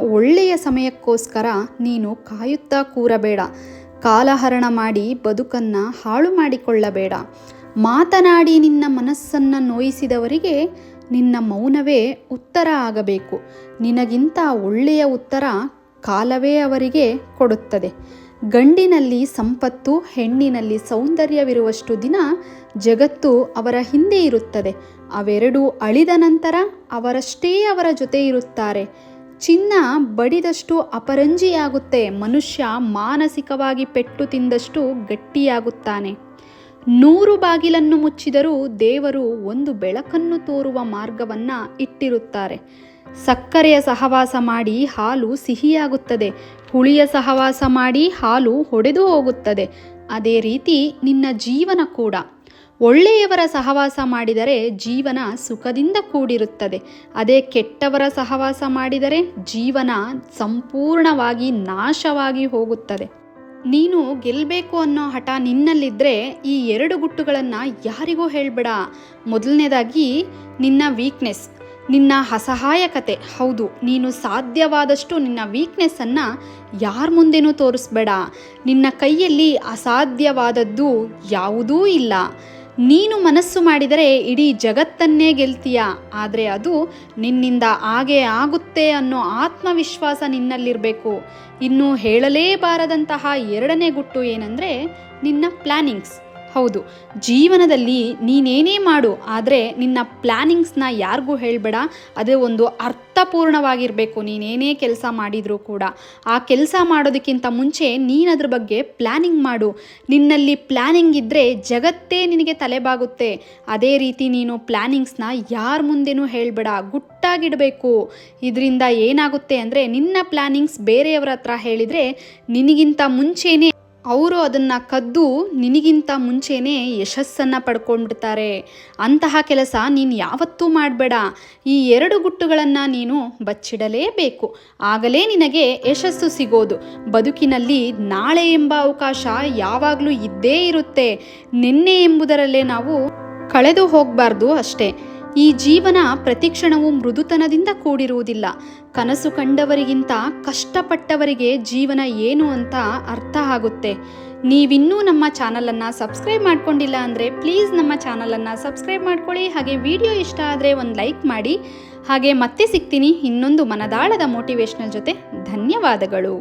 ಒಳ್ಳೆಯ ಸಮಯಕ್ಕೋಸ್ಕರ ನೀನು ಕಾಯುತ್ತಾ ಕೂರಬೇಡ. ಕಾಲಹರಣ ಮಾಡಿ ಬದುಕನ್ನು ಹಾಳು ಮಾಡಿಕೊಳ್ಳಬೇಡ. ಮಾತನಾಡಿ ನಿನ್ನ ಮನಸ್ಸನ್ನು ನೋಯಿಸಿದವರಿಗೆ ನಿನ್ನ ಮೌನವೇ ಉತ್ತರ ಆಗಬೇಕು. ನಿನಗಿಂತ ಒಳ್ಳೆಯ ಉತ್ತರ ಕಾಲವೇ ಅವರಿಗೆ ಕೊಡುತ್ತದೆ. ಗಂಡಿನಲ್ಲಿ ಸಂಪತ್ತು, ಹೆಣ್ಣಿನಲ್ಲಿ ಸೌಂದರ್ಯವಿರುವಷ್ಟು ದಿನ ಜಗತ್ತು ಅವರ ಹಿಂದೆ ಇರುತ್ತದೆ. ಅವೆರಡೂ ಅಳಿದ ನಂತರ ಅವರಷ್ಟೇ ಅವರ ಜೊತೆ ಇರುತ್ತಾರೆ. ಚಿನ್ನ ಬಡಿದಷ್ಟು ಅಪರಂಜಿಯಾಗುತ್ತೆ. ಮನುಷ್ಯ ಮಾನಸಿಕವಾಗಿ ಪೆಟ್ಟು ತಿಂದಷ್ಟು ಗಟ್ಟಿಯಾಗುತ್ತಾನೆ. ನೂರು ಬಾಗಿಲನ್ನು ಮುಚ್ಚಿದರೂ ದೇವರು ಒಂದು ಬೆಳಕನ್ನು ತೋರುವ ಮಾರ್ಗವನ್ನ ಇಟ್ಟಿರುತ್ತಾರೆ. ಸಕ್ಕರೆಯ ಸಹವಾಸ ಮಾಡಿ ಹಾಲು ಸಿಹಿಯಾಗುತ್ತದೆ. ಹುಳಿಯ ಸಹವಾಸ ಮಾಡಿ ಹಾಲು ಹೊಡೆದು ಹೋಗುತ್ತದೆ. ಅದೇ ರೀತಿ ನಿನ್ನ ಜೀವನ ಕೂಡ. ಒಳ್ಳೆಯವರ ಸಹವಾಸ ಮಾಡಿದರೆ ಜೀವನ ಸುಖದಿಂದ ಕೂಡಿರುತ್ತದೆ. ಅದೇ ಕೆಟ್ಟವರ ಸಹವಾಸ ಮಾಡಿದರೆ ಜೀವನ ಸಂಪೂರ್ಣವಾಗಿ ನಾಶವಾಗಿ ಹೋಗುತ್ತದೆ. ನೀನು ಗೆಲ್ಲಬೇಕು ಅನ್ನೋ ಹಠ ನಿನ್ನಲ್ಲಿದ್ದರೆ ಈ ಎರಡು ಗುಟ್ಟುಗಳನ್ನು ಯಾರಿಗೂ ಹೇಳಬೇಡ. ಮೊದಲನೇದಾಗಿ ನಿನ್ನ ವೀಕ್ನೆಸ್ ನಿನ್ನ ಅಸಹಾಯಕತೆ. ಹೌದು, ನೀನು ಸಾಧ್ಯವಾದಷ್ಟು ನಿನ್ನ ವೀಕ್ನೆಸ್ಸನ್ನು ಯಾರ ಮುಂದೆನೂ ತೋರಿಸ್ಬೇಡ. ನಿನ್ನ ಕೈಯಲ್ಲಿ ಅಸಾಧ್ಯವಾದದ್ದು ಯಾವುದೂ ಇಲ್ಲ. ನೀನು ಮನಸ್ಸು ಮಾಡಿದರೆ ಇಡೀ ಜಗತ್ತನ್ನೇ ಗೆಲ್ತೀಯ. ಆದರೆ ಅದು ನಿನ್ನಿಂದ ಹಾಗೆ ಆಗುತ್ತೆ ಅನ್ನೋ ಆತ್ಮವಿಶ್ವಾಸ ನಿನ್ನಲ್ಲಿರಬೇಕು. ಇನ್ನು ಹೇಳಲೇಬಾರದಂತಹ ಎರಡನೇ ಗುಟ್ಟು ಏನಂದರೆ ನಿನ್ನ ಪ್ಲ್ಯಾನಿಂಗ್ಸ್ ಹೌದು, ಜೀವನದಲ್ಲಿ ನೀನೇನೇ ಮಾಡು, ಆದರೆ ನಿನ್ನ ಪ್ಲ್ಯಾನಿಂಗ್ಸ್ನ ಯಾರಿಗೂ ಹೇಳಬೇಡ. ಅದೇ ಒಂದು ಅರ್ಥಪೂರ್ಣವಾಗಿರಬೇಕು, ನೀನೇನೇ ಕೆಲಸ ಮಾಡಿದರೂ ಕೂಡ. ಆ ಕೆಲಸ ಮಾಡೋದಕ್ಕಿಂತ ಮುಂಚೆ ನೀನು ಅದ್ರ ಬಗ್ಗೆ ಪ್ಲ್ಯಾನಿಂಗ್ ಮಾಡು. ನಿನ್ನಲ್ಲಿ ಪ್ಲ್ಯಾನಿಂಗ್ ಇದ್ದರೆ ಜಗತ್ತೇ ನಿನಗೆ ತಲೆಬಾಗುತ್ತೆ. ಅದೇ ರೀತಿ ನೀನು ಪ್ಲ್ಯಾನಿಂಗ್ಸ್ನ ಯಾರ ಮುಂದೆನೂ ಹೇಳಬೇಡ, ಗುಟ್ಟಾಗಿಡಬೇಕು. ಇದರಿಂದ ಏನಾಗುತ್ತೆ ಅಂದರೆ ನಿನ್ನ ಪ್ಲ್ಯಾನಿಂಗ್ಸ್ ಬೇರೆಯವರ ಹತ್ರ ಹೇಳಿದರೆ ನಿನಗಿಂತ ಮುಂಚೆನೇ ಅವರು ಅದನ್ನು ಕದ್ದು ನಿನಗಿಂತ ಮುಂಚೆನೇ ಯಶಸ್ಸನ್ನು ಪಡ್ಕೊಂಡ್ಬಿಡ್ತಾರೆ. ಅಂತಹ ಕೆಲಸ ನೀನು ಯಾವತ್ತೂ ಮಾಡಬೇಡ. ಈ ಎರಡು ಗುಟ್ಟುಗಳನ್ನು ನೀನು ಬಚ್ಚಿಡಲೇಬೇಕು. ಆಗಲೇ ನಿನಗೆ ಯಶಸ್ಸು ಸಿಗೋದು. ಬದುಕಿನಲ್ಲಿ ನಾಳೆ ಎಂಬ ಅವಕಾಶ ಯಾವಾಗಲೂ ಇದ್ದೇ ಇರುತ್ತೆ. ನಿನ್ನೆ ಎಂಬುದರಲ್ಲೇ ನಾವು ಕಳೆದು ಹೋಗಬಾರ್ದು ಅಷ್ಟೇ. ಈ ಜೀವನ ಪ್ರತಿಕ್ಷಣವು ಮೃದುತನದಿಂದ ಕೂಡಿರುವುದಿಲ್ಲ. ಕನಸು ಕಂಡವರಿಗಿಂತ ಕಷ್ಟಪಟ್ಟವರಿಗೆ ಜೀವನ ಏನು ಅಂತ ಅರ್ಥ ಆಗುತ್ತೆ. ನೀವಿನ್ನೂ ನಮ್ಮ ಚಾನಲನ್ನು ಸಬ್ಸ್ಕ್ರೈಬ್ ಮಾಡ್ಕೊಂಡಿಲ್ಲ ಅಂದರೆ ಪ್ಲೀಸ್ ನಮ್ಮ ಚಾನಲನ್ನು ಸಬ್ಸ್ಕ್ರೈಬ್ ಮಾಡ್ಕೊಳ್ಳಿ, ಹಾಗೆ ವಿಡಿಯೋ ಇಷ್ಟ ಆದರೆ ಒಂದು ಲೈಕ್ ಮಾಡಿ. ಹಾಗೆ ಮತ್ತೆ ಸಿಗ್ತೀನಿ ಇನ್ನೊಂದು ಮನದಾಳದ ಮೋಟಿವೇಶ್ನಲ್ ಜೊತೆ. ಧನ್ಯವಾದಗಳು.